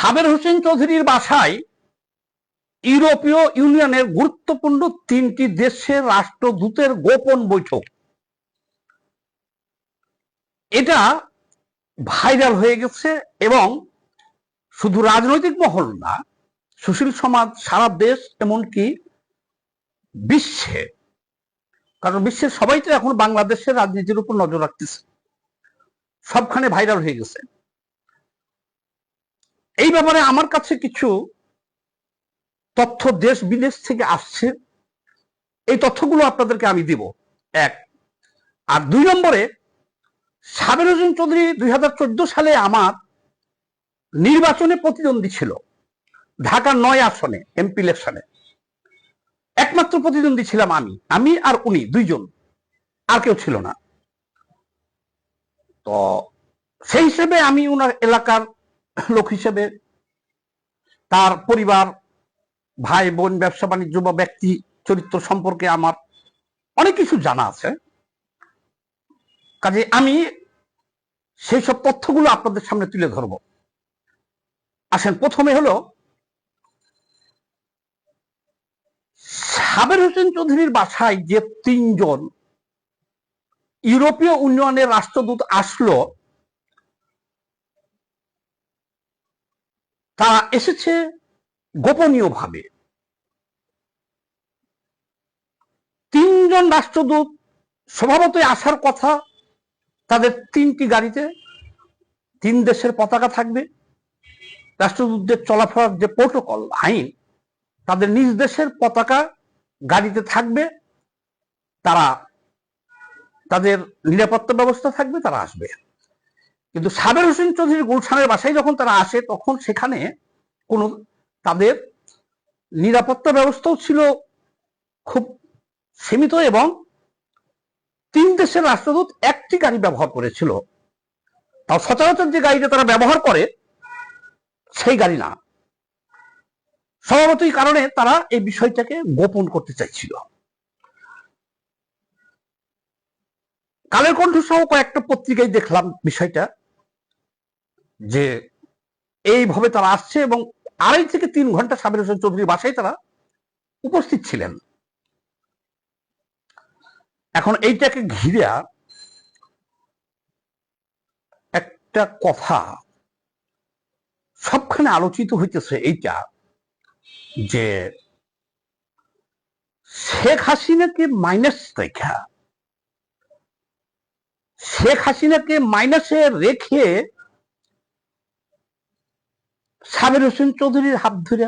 সাবের হোসেন চৌধুরীর বাসায় ইউরোপীয় ইউনিয়নের গুরুত্বপূর্ণ তিনটি দেশের রাষ্ট্রদূতের গোপন বৈঠক। এটা ভাইরাল হয়ে গেছে এবং শুধু রাজনৈতিক মহল না, সুশীল সমাজ, সারা দেশ এমনকি বিশ্বে। কারণ বিশ্বের সবাই তো এখন বাংলাদেশের রাজনীতির উপর নজর রাখতেছে। সবখানে ভাইরাল হয়ে গেছে। এই ব্যাপারে আমার কাছে কিছু তথ্য দেশ বিদেশ থেকে আসছে। এই তথ্যগুলো আপনাদেরকে আমি দিব। এক। আর দুই নম্বরে, সাবের হোসেন চৌধুরী দুই হাজার চোদ্দ সালে আমার নির্বাচনে প্রতিদ্বন্দ্বী ছিল, ঢাকার নয় আসনে, এমপি ইলেকশনে। একমাত্র প্রতিদ্বন্দ্বী ছিলাম আমি। আমি আর উনি, দুইজন। আর কেউ ছিল না। তো সেই হিসেবে আমি ওনার এলাকার লোক হিসেবে তার পরিবার, ভাই, বোন, ব্যবসা বাণিজ্য বা ব্যক্তি চরিত্র সম্পর্কে আমার অনেক কিছু জানা আছে। কাজে আমি সেই সব তথ্যগুলো আপনাদের সামনে তুলে ধরব। আসেন, প্রথমে হলো সাবের হোসেন চৌধুরীর বাসায় যে তিনজন ইউরোপীয় ইউনিয়নের রাষ্ট্রদূত আসলো তারা এসেছে গোপনীয়ভাবে। তিনজন রাষ্ট্রদূত স্বভাবতই আসার কথা। তাদের তিনটি গাড়িতে তিন দেশের পতাকা থাকবে। রাষ্ট্রদূতদের চলাফেরার যে প্রোটোকল, আইন, তাদের নিজ দেশের পতাকা গাড়িতে থাকবে। তারা তাদের নিরাপত্তা ব্যবস্থা থাকবে, তারা আসবে। কিন্তু সাবের হোসেন চৌধুরী গুলশানের বাসায় যখন তারা আসে, তখন সেখানে কোনো তাদের নিরাপত্তা ব্যবস্থাও ছিল খুব সীমিত এবং তিন দেশের রাষ্ট্রদূত একটি গাড়ি ব্যবহার করেছিল। তাও সচরাচর যে গাড়িটা তারা ব্যবহার করে, সেই গাড়ি না। স্বভাবতই কারণে তারা এই বিষয়টাকে গোপন করতে চাইছিল। কালের কণ্ঠ সহ কয়েকটা পত্রিকায় দেখলাম বিষয়টা। যে এইভাবে তারা আসছে এবং আড়াই থেকে তিন ঘণ্টা সাবির হোসেন চৌধুরীর বাসায় তারা উপস্থিত ছিলেন। এখন এইটাকে ঘিরে একটা কথা সবখানে আলোচিত হইতেছে এইটা যে শেখ হাসিনাকে মাইনাস দেখা শেখ হাসিনাকে মাইনাসে রেখে সাবের হোসেন চৌধুরীর হাত ধরে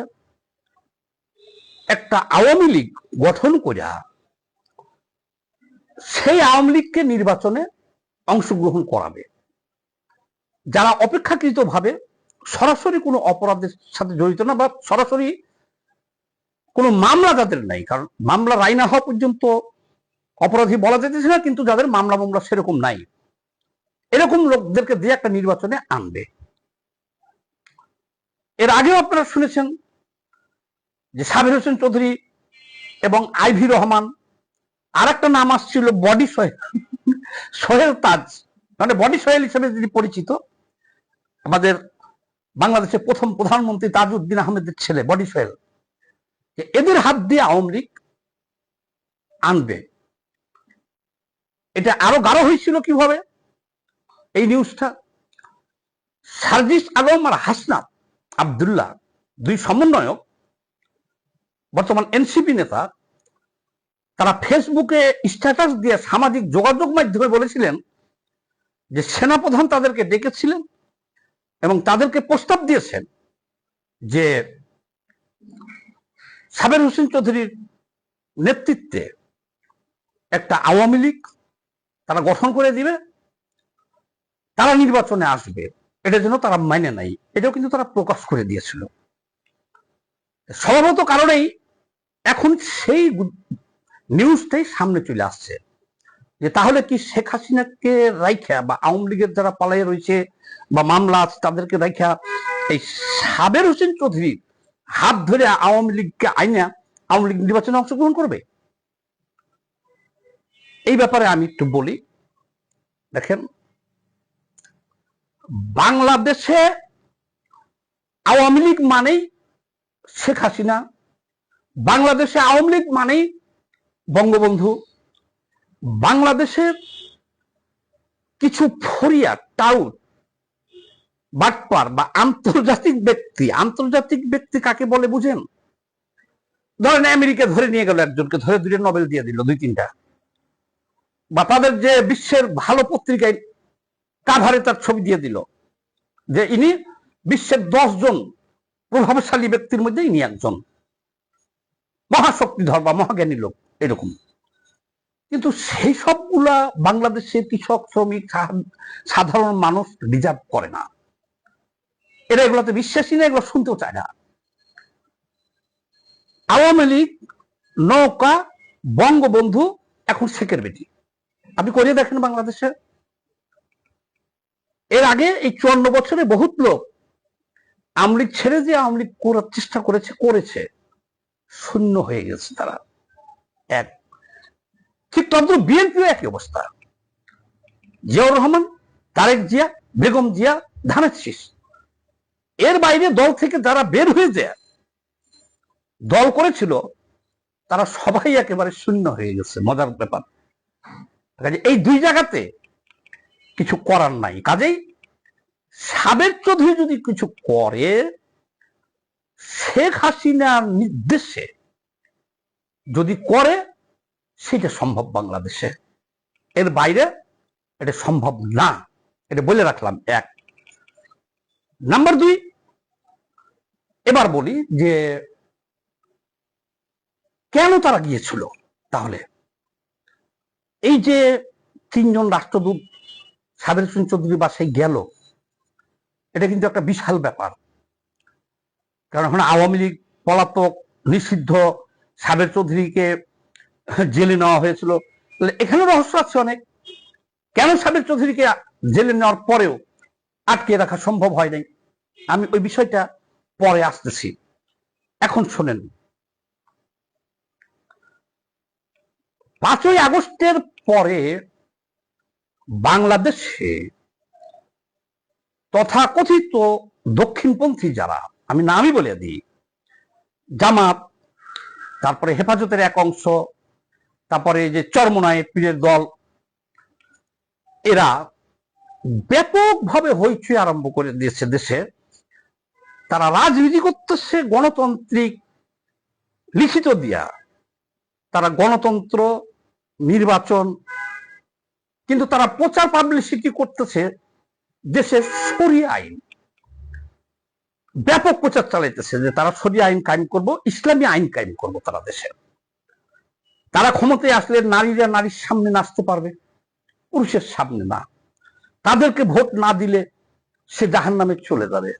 একটা আওয়ামী লীগ গঠন করিয়া সেই আওয়ামী লীগকে নির্বাচনে অংশগ্রহণ করাবে। যারা অপেক্ষাকৃত ভাবে সরাসরি কোনো অপরাধের সাথে জড়িত না বা সরাসরি কোনো মামলা যাদের নাই, কারণ মামলা রায় না হওয়া পর্যন্ত অপরাধী বলা যেতেছে না, কিন্তু যাদের মামলা মামলা সেরকম নাই। এরকম লোকদেরকে দিয়ে একটা নির্বাচনে আনবে। এর আগেও আপনারা শুনেছেন যে সাবির হোসেন চৌধুরী এবং আইভি রহমান আর একটা নাম আসছিল বডি সোহেল। সোহেল তাজ মানে বডি সোহেল হিসেবে যিনি পরিচিত, আমাদের বাংলাদেশের প্রথম প্রধানমন্ত্রী তাজউদ্দিন আহমেদের ছেলে বডি সোহেল এদের হাত দিয়ে আওয়ামী লীগ আনবে। এটা আরও গাঢ় হয়েছিল কীভাবে? এই নিউজটা সার্জিস আলম আর হাসনাত আবদুল্লাহ, দুই সমন্বয়ক, বর্তমান এনসিপি নেতা, তারা ফেসবুকে স্ট্যাটাস দিয়ে সামাজিক যোগাযোগ মাধ্যমে বলেছিলেন যে সেনাপ্রধান তাদেরকে ডেকেছিলেন এবং তাদেরকে প্রস্তাব দিয়েছেন যে সাবের হোসেন চৌধুরীর নেতৃত্বে একটা আওয়ামী লীগ তারা গঠন করে দিবে, তারা নির্বাচনে আসবে। এটা যেন তারা মাইনে নাই, এটাও কিন্তু তারা প্রকাশ করে দিয়েছিল। স্বভাবত কারণেই এখন সেই নিউজটাই সামনে চলে আসছে। যে তাহলে কি শেখ হাসিনাকে রাইখা বা আওয়ামী লীগের যারা পালাই রয়েছে বা মামলা আছে তাদেরকে রাইখা, এই সাবের হোসেন চৌধুরী হাত ধরে আওয়ামী লীগকে আইনা আওয়ামী লীগ নির্বাচনে অংশগ্রহণ করবে? এই ব্যাপারে আমি একটু বলি। দেখেন বাংলাদেশে আওয়ামী লীগ মানেই শেখ হাসিনা, বাংলাদেশে আওয়ামী লীগ মানেই বঙ্গবন্ধু বাংলাদেশের কিছু ফরিয়া টাউট বাটপার বা আন্তর্জাতিক ব্যক্তি আন্তর্জাতিক ব্যক্তি কাকে বলে বুঝেন? ধরেন আমেরিকা ধরে নিয়ে গেল একজনকে, ধরে দুটো নোবেল দিয়ে দিল, দুই তিনটা। বা তাদের যে বিশ্বের ভালো পত্রিকায় কাভারে তার ছবি দিয়ে দিল যে ইনি বিশ্বের জন প্রভাবশালী ব্যক্তির মধ্যে ইনি একজন। মহাশক্তিধর বা মহাজ্ঞানী লোক, এরকম। কিন্তু সেই সবগুলা বাংলাদেশের কৃষক, শ্রমিক সাধারণ মানুষ রিজার্ভ করে না। এরা এগুলোতে বিশ্বাসী না, এগুলো শুনতেও চায় না। আওয়ামী লীগ, নৌকা, বঙ্গবন্ধু, এখন শেখের বেটি। আপনি করিয়ে দেখেন বাংলাদেশে। এর আগে এই চুয়ান্ন বছরে বহুত লোক আমলিগ ছেড়ে যে আমলিগ করার চেষ্টা করেছে করেছে, শূন্য হয়ে গেছে তারা। এক। ঠিক তদ্রুপ বিএনপিও একই অবস্থা। জিয়াউর রহমান, তারেক জিয়া, বেগম জিয়া, ধানের শীষ। এর বাইরে দল থেকে যারা বের হয়ে যায় দল করেছিল, তারা সবাই একেবারে শূন্য হয়ে গেছে। মজার ব্যাপার। এই দুই জায়গাতে কিছু করার নাই। কাজেই সাবেক চৌধুরী যদি কিছু করে, শেখ হাসিনার নির্দেশে যদি করে, সেটা সম্ভব বাংলাদেশে। এর বাইরে এটা সম্ভব না। এটা বলে রাখলাম, এক। নাম্বার দুই, এবার বলি যে কেন তারা গিয়েছিল? তাহলে এই যে তিনজন রাষ্ট্রদূত সাবের সিং চৌধুরী বাসায় গেল, এটা কিন্তু একটা বিশাল ব্যাপার। কারণ এখন আওয়ামী লীগ পলাতক, নিষিদ্ধ সাবের চৌধুরীকে জেলে নেওয়া হয়েছিল। এখানে রহস্য আছে অনেক। কেন সাবের চৌধুরীকে জেলে নেওয়ার পরেও আটকে রাখা সম্ভব হয় নাই? আমি ওই বিষয়টা পরে আসতেছি। এখন শোনেন। পাঁচই আগস্টের পরে বাংলাদেশে তথাকথিত দক্ষিণপন্থী যারা, আমি নামই বলে দিই, জামাত, তারপরে হেফাজতের এক অংশ, তারপরে যে চরমনায় পীরের দল, এরা ব্যাপকভাবে হইচই আরম্ভ করে দিয়েছে দেশে। তারা রাজনীতি করতেছে, গণতান্ত্রিক লিখিত দিয়া। তারা গণতন্ত্র, নির্বাচন কিন্তু তারা প্রচার পাবলিসিটি করতেছে? দেশের সরিয়ে আইন। ব্যাপক প্রচার চালাইতেছে যে তারা সরিয়ে আইন কায়েম করব, ইসলামী আইন কায়েম করব তারা দেশে। তারা ক্ষমতায় আসলে নারীরা নারীর সামনে নাচতে পারবে, পুরুষের সামনে না। তাদেরকে ভোট না দিলে সে জাহান নামে চলে যাবে।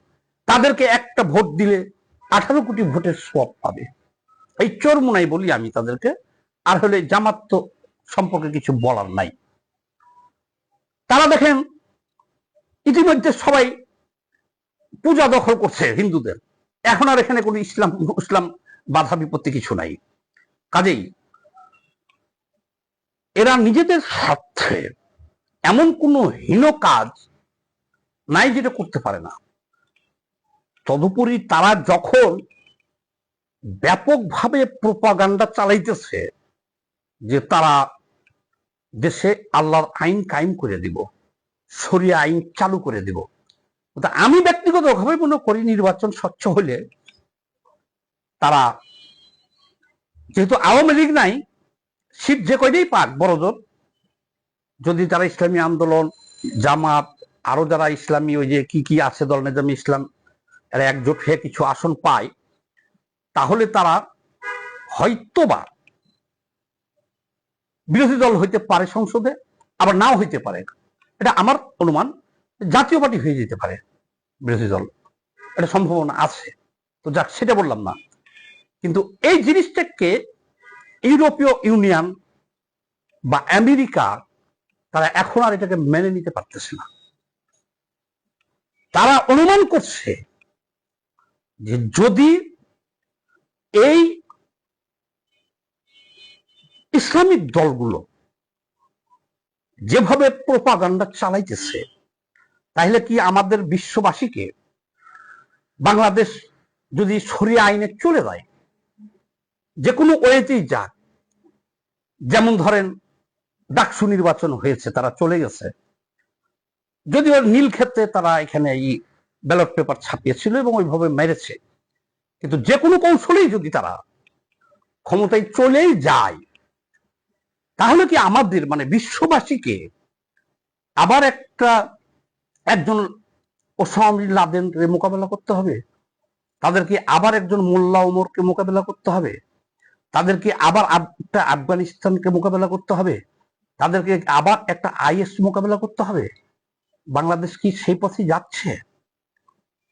তাদেরকে একটা ভোট দিলে আঠারো কোটি ভোটের সব পাবে। এই চোরমুনাই বলি আমি তাদেরকে। আর হলে জামাত সম্পর্কে কিছু বলার নাই। তারা দেখেন, ইতিমধ্যে সবাই পূজা দখল করছে হিন্দুদের। এখন আর এখানে কোনো ইসলাম ইসলাম বাধা বিপত্তি কিছু নাই। কাজেই এরা নিজেদের স্বার্থে এমন কোনো হীন কাজ নাই যেটা করতে পারে না। তদুপরি তারা যখন ব্যাপকভাবে প্রপাগান্ডা চালাইতেছে যে তারা দেশে আল্লাহর আইন কায়েম করে দিব সরিয়া আইন চালু করে দিব। আমি ব্যক্তিগতভাবে মনে করি নির্বাচন স্বচ্ছ হলে তারা, যেহেতু আওয়ামী লীগ নাই সিট যে কয়টাই পাক, বড় জোর যদি তারা ইসলামী আন্দোলন, জামাত, আরও যারা ইসলামী ওই যে কি কি আছে, দল নেজামি ইসলাম, এরা একজোট হয়ে কিছু আসন পায়, তাহলে তারা হয়তোবা বিরোধী দল হইতে পারে সংসদে, আবার নাও হইতে পারে। এটা আমার অনুমান, জাতীয় পার্টি হয়ে যেতে পারে বিরোধী দল। এটা সম্ভাবনা আছে। তো যাক, সেটা বললাম না। কিন্তু এই জিনিসটাকে ইউরোপীয় ইউনিয়ন বা আমেরিকা, তারা এখন আর এটাকে মেনে নিতে পারতেছে না। তারা অনুমান করছে যে যদি এই ইসলামিক দলগুলো যেভাবে প্রপাগান্ডা চালাইতেছে তাহলে কি আমাদের বিশ্ববাসীকে বাংলাদেশ যদি সরিয়া আইনে চলে যায় যে কোনো ওয়েতেই যাক, যেমন ধরেন ডাকসু নির্বাচন হয়েছে, তারা চলে গেছে, যদিও নীল ক্ষেত্রে তারা এখানে এই ব্যালট পেপার ছাপিয়েছিল এবং ওইভাবে মেরেছে, কিন্তু যে কোনো কৌশলেই যদি তারা ক্ষমতায় চলেই যায় তাহলে কি আমাদের মানে বিশ্ববাসীকে আবার একটা, একজন ওসামা লাদেনকে মোকাবেলা করতে হবে? তাদেরকে আবার একজন মোল্লা ওমরকে মোকাবেলা করতে হবে? তাদেরকে আবার একটা আফগানিস্তানকে মোকাবেলা করতে হবে? তাদেরকে আবার একটা আইএস মোকাবেলা করতে হবে? বাংলাদেশ কি সেই পথে যাচ্ছে?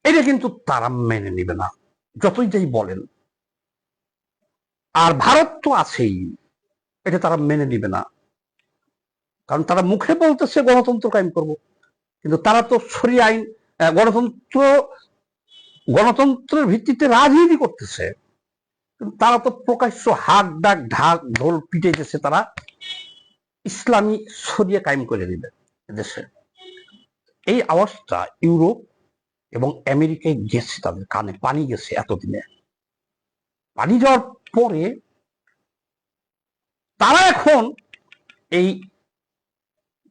এটা কিন্তু তারা মেনে নিবে না, যতই যাই বলেন। আর ভারত তো আছেই। এটা তারা মেনে নিবে না। কারণ তারা মুখে বলতেছে গণতন্ত্র কায়েম করব। কিন্তু তারা তো সরি আইন গণতন্ত্র, গণতন্ত্রের ভিত্তিতে রাজনীতি করতেছে। তারা তো প্রকাশ্য হাক, ডাক, ঢাক, ঢোল পিটাইতেছে তারা। ইসলামী সরিয়া কায়েম করে দিবে দেশে। এই আওয়াজটা ইউরোপ এবং আমেরিকায় গেছে তাদের কানে, পানি গেছে এতদিনে। পানি যাওয়ার পরে তারা এখন এই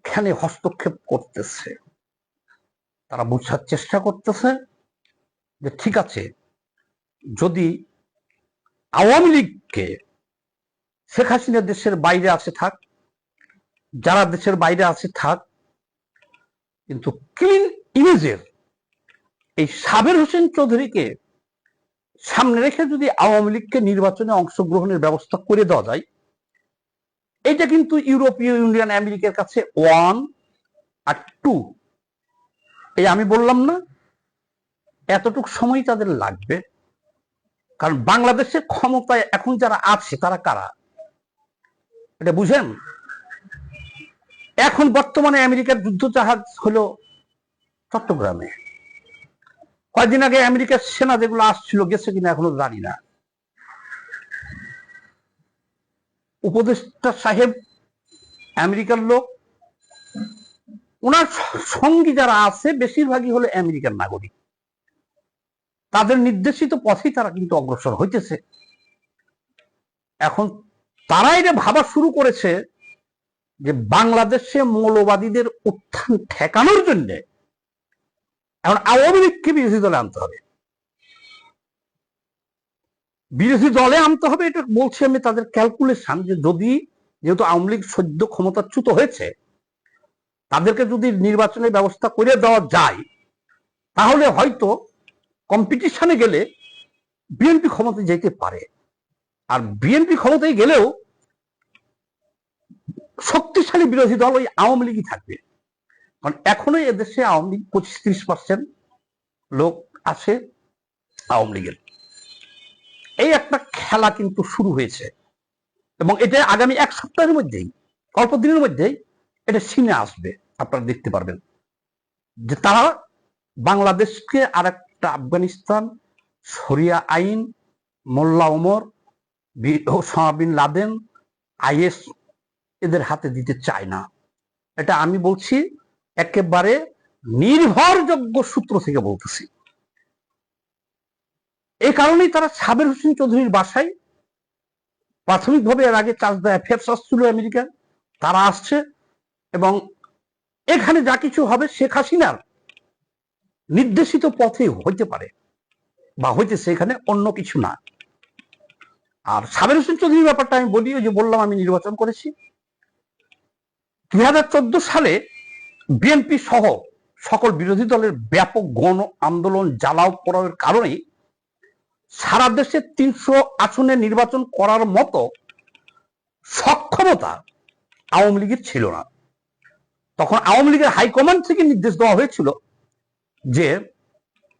খেলে হস্তক্ষেপ করতেছে। তারা বোঝার চেষ্টা করতেছে যে ঠিক আছে, যদি আওয়ামী লীগকে শেখ হাসিনা দেশের বাইরে আছে থাক, যারা দেশের বাইরে আছে থাক, কিন্তু ক্লিন ইমেজের এই সাবের হোসেন চৌধুরীকে সামনে রেখে যদি আওয়ামী লীগকে নির্বাচনে অংশগ্রহণের ব্যবস্থা করে দেওয়া যায় এটা কিন্তু ইউরোপীয় ইউনিয়ন আমেরিকার কাছে ওয়ান আর টু এই আমি বললাম না, এতটুক সময় তাদের লাগবে। কারণ বাংলাদেশের ক্ষমতায় এখন যারা আছে, তারা কারা? এটা বুঝেন? এখন বর্তমানে আমেরিকার যুদ্ধ জাহাজ হলো চট্টগ্রামে। কয়েকদিন আগে আমেরিকার সেনা যেগুলো আসছিল, গেছে কিনা এখনও জানি না। উপদেষ্টা সাহেব, আমেরিকার লোক ওনার সঙ্গী যারা আছে, বেশিরভাগই হলো আমেরিকার নাগরিক। তাদের নির্দেশিত পথেই তারা কিন্তু অগ্রসর হইতেছে। এখন তারা এটা ভাবা শুরু করেছে যে বাংলাদেশে মৌলবাদীদের উত্থান ঠেকানোর জন্য এখন আওয়ামী লীগকে বিরোধী দলে আনতে হবে। বিরোধী দলে আনতে হবে, এটা বলছি আমি তাদের ক্যালকুলেশন যে যদি যেহেতু আওয়ামী লীগ সদ্য ক্ষমতাচ্যুত হয়েছে, তাদেরকে যদি নির্বাচনের ব্যবস্থা করে দেওয়া যায়, তাহলে হয়তো কম্পিটিশনে গেলে বিএনপি ক্ষমতায় যেতে পারে। আর বিএনপি ক্ষমতায় গেলেও শক্তিশালী বিরোধী দল ওই আওয়ামী লীগই থাকবে। কারণ এখনও এদেশে আওয়ামী লীগ পঁচিশ ত্রিশ পার্সেন্ট লোক আছে আওয়ামী লীগের। এই একটা খেলা কিন্তু শুরু হয়েছে। এবং এটা আগামী এক সপ্তাহের মধ্যেই, অল্প দিনের মধ্যেই এটা সিনে আসবে, আপনারা দেখতে পারবেন। যে তারা বাংলাদেশকে আর একটা আফগানিস্তান, শরিয়া আইন, Mullah Omar bin Laden, IS এদের হাতে দিতে চায় না। এটা আমি বলছি একেবারে নির্ভরযোগ্য সূত্র থেকে বলতেছি। এই কারণেই তারা সাবের হোসেন চৌধুরীর বাসায় প্রাথমিকভাবে এর আগে চার্জদা অ্যাফেয়ার্স আসছিল আমেরিকার তারা আসছে এবং এখানে যা কিছু হবে শেখ হাসিনার নির্দেশিত পথে হইতে পারে বা হইতেছে এখানে অন্য কিছু না। আর সাবের হোসেন চৌধুরীর ব্যাপারটা আমি বলি যে বললাম, আমি নির্বাচন করেছি। দুই হাজার চোদ্দ সালে বিএনপি সহ সকল বিরোধী দলের ব্যাপক গণ আন্দোলন, জ্বালাও পড়ার কারণেই সারা দেশে তিনশো আসনে নির্বাচন করার মতো সক্ষমতা আওয়ামী লীগের ছিল না। তখন আওয়ামী লীগের হাইকমান্ড থেকে নির্দেশ দেওয়া হয়েছিল যে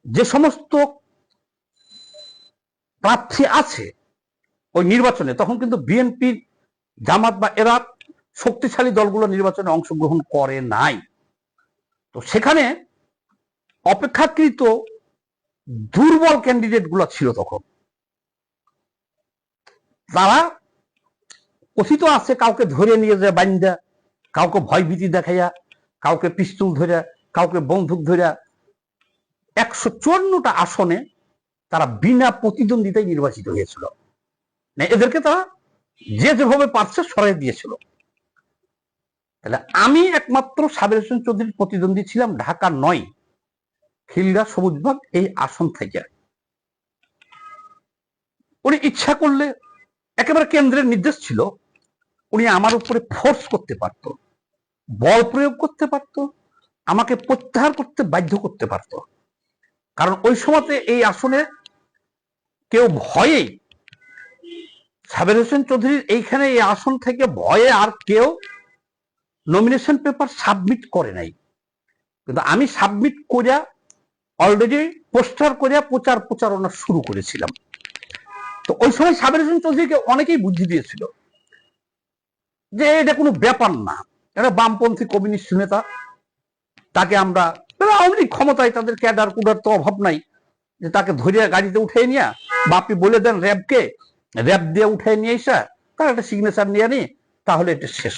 যে সমস্ত প্রার্থী আছে ওই নির্বাচনে, তখন কিন্তু বিএনপি, জামাত বা এরা শক্তিশালী দলগুলো নির্বাচনে অংশগ্রহণ করে নাই। তো সেখানে অপেক্ষাকৃত দুর্বল ক্যান্ডিডেটগুলো ছিল তখন। তারা কথিত আছে, কাউকে ধরে নিয়ে যায় বান্দা কাউকে ভয়ভীতি দেখাইয়া, কাউকে পিস্তুল ধরে, কাউকে বন্দুক ধরে। একশো চুয়ান্নটা আসনে তারা বিনা প্রতিদ্বন্দ্বিতায় নির্বাচিত হয়েছিল। মানে এদেরকে তারা যে যেভাবে পারছে সরাই দিয়েছিল। তাহলে আমি একমাত্র সাবের হোসেন চৌধুরীর প্রতিদ্বন্দ্বী ছিলাম, ঢাকা নয়। খিলগা সবুজবাগ এই আসন থেকে। উনি ইচ্ছা করলে একেবারে কেন্দ্রের নির্দেশ ছিল, উনি আমার উপরে ফোর্স করতে পারত, বল প্রয়োগ করতে পারত, আমাকে প্রত্যাহার করতে বাধ্য করতে পারত। কারণ ওই সময়তে এই আসনে কেউ ভয়েই সাবের হোসেন চৌধুরীর এইখানে এই আসন থেকে ভয়ে আর কেউ নমিনেশন পেপার সাবমিট করে নাই। কিন্তু আমি সাবমিট করিয়া অলরেডি পোস্টার করিয়া প্রচার প্রচারণা শুরু করেছিলাম। তো ওই সময় সাবের হোসেন চৌধুরীকে অনেকেই বুদ্ধি দিয়েছিল যে এটা কোনো ব্যাপার না। এটা বামপন্থী কমিউনিস্ট নেতা, তাকে আমরা তারা আওয়ামী ক্ষমতায় তাদের ক্যাডার কুডার তো অভাব নাই, যে তাকে ধরিয়া গাড়িতে উঠে নিয়ে বাপি বলে দেন র্যাবকে, র্যাব দিয়ে উঠে নিয়ে এসে তার একটা সিগনেচার নিয়ে নি তাহলে এটা শেষ।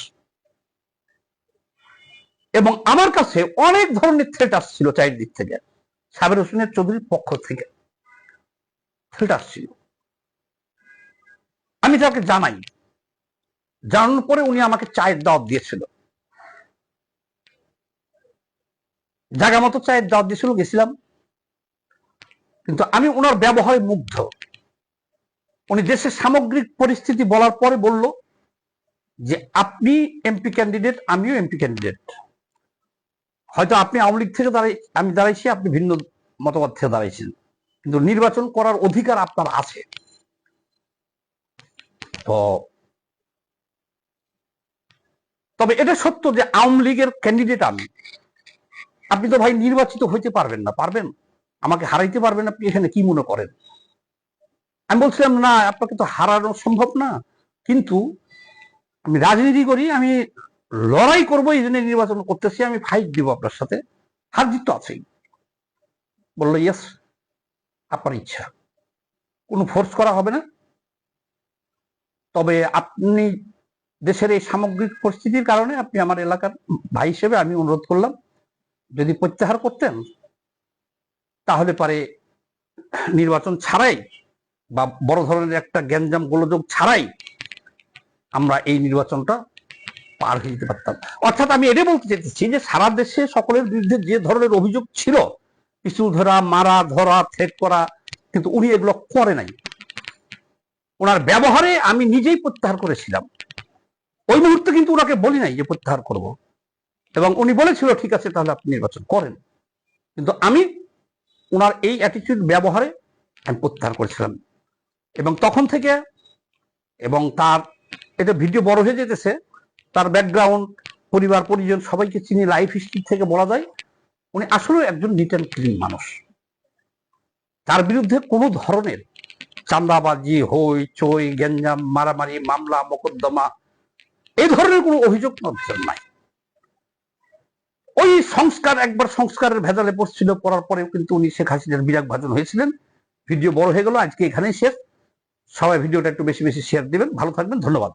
এবং আমার কাছে অনেক ধরনের থ্রেট আসছিল চারিদিক থেকে। সাবের হোসেনের চৌধুরীর পক্ষ থেকে। থ্রেট আসছিল। আমি তাকে জানাই। জানানোর পরে উনি আমাকে চায়ের দাওয়াত দিয়েছিল। জায়গা মতো চায়ের দাওয়াত দিয়েছিল, গেছিলাম। কিন্তু আমি ওনার ব্যবহারে মুগ্ধ। উনি দেশের সামগ্রিক পরিস্থিতি বলার পরে বলল যে, আপনি এমপি ক্যান্ডিডেট আমিও এমপি ক্যান্ডিডেট হয়তো আপনি আওয়ামী লীগ থেকে দাঁড়াই, আমি দাঁড়াইছি, আপনি ভিন্ন মতবাদ থেকে দাঁড়াইছেন। কিন্তু নির্বাচন করার অধিকার আপনার আছে। তো তবে এটা সত্য যে আওয়ামী লীগের ক্যান্ডিডেট আমি। আপনি তো ভাই নির্বাচিত হইতে পারবেন না, পারবেন? আমাকে হারাইতে পারবেন আপনি এখানে কি মনে করেন? আমি বলছিলাম, না, আপনাকে তো হারানো সম্ভব না। কিন্তু আমি রাজনীতি করি, আমি লড়াই করব, এই জন্য নির্বাচন করতেছি, আমি ফাইট দিব আপনার সাথে। হার জিত তো আছেই। বলল ইয়েস আপনার ইচ্ছা। কোনো ফোর্স করা হবে না। তবে আপনি দেশের এই সামগ্রিক পরিস্থিতির কারণে আপনি আমার এলাকার ভাই হিসেবে আমি অনুরোধ করলাম, যদি প্রত্যাহার করতেন, তাহলে পারে নির্বাচন ছাড়াই বা বড় ধরনের একটা গ্যাঞ্জাম গোলযোগ ছাড়াই আমরা এই নির্বাচনটা পার হয়ে যেতে পারতাম। অর্থাৎ আমি এটা বলতে চাইতেছি যে সারা দেশে সকলের বিরুদ্ধে যে ধরনের অভিযোগ ছিল, পিছু ধরা, মারা, ধরা, থ্রেট করা, কিন্তু উনি এগুলো করে নাই। ওনার ব্যবহারে আমি নিজেই প্রত্যাহার করেছিলাম। ওই মুহূর্তে কিন্তু ওনাকে বলি নাই যে প্রত্যাহার করব। এবং উনি বলেছিল, ঠিক আছে, তাহলে আপনি নির্বাচন করেন। কিন্তু আমি ওনার এই অ্যাটিটিউড ব্যবহারে আমি প্রত্যাহার করেছিলাম। এবং তখন থেকে, এবং তার, এটা ভিডিও বড় হয়ে যেতেছে তার ব্যাকগ্রাউন্ড পরিবার, পরিজন সবাইকে চিনি লাইফ হিস্ট্রি থেকে বলা যায়, উনি আসলে একজন নিট অ্যান্ড ক্লিন মানুষ। তার বিরুদ্ধে কোনো ধরনের চান্দাবাজি হই, চই গেঞ্জাম মারামারি, মামলা, মোকদ্দমা এই ধরনের কোনো অভিযোগ নাই। ওই সংস্কার একবার সংস্কারের ভেজালে পড়ছিল পড়ার পরেও কিন্তু উনি শেখ হাসিনার বিরাগ ভাজন হয়েছিলেন। ভিডিও বড় হয়ে গেল, আজকে এখানেই শেষ। সবাই ভিডিওটা একটু বেশি বেশি শেয়ার দিবেন। ভালো থাকবেন, ধন্যবাদ।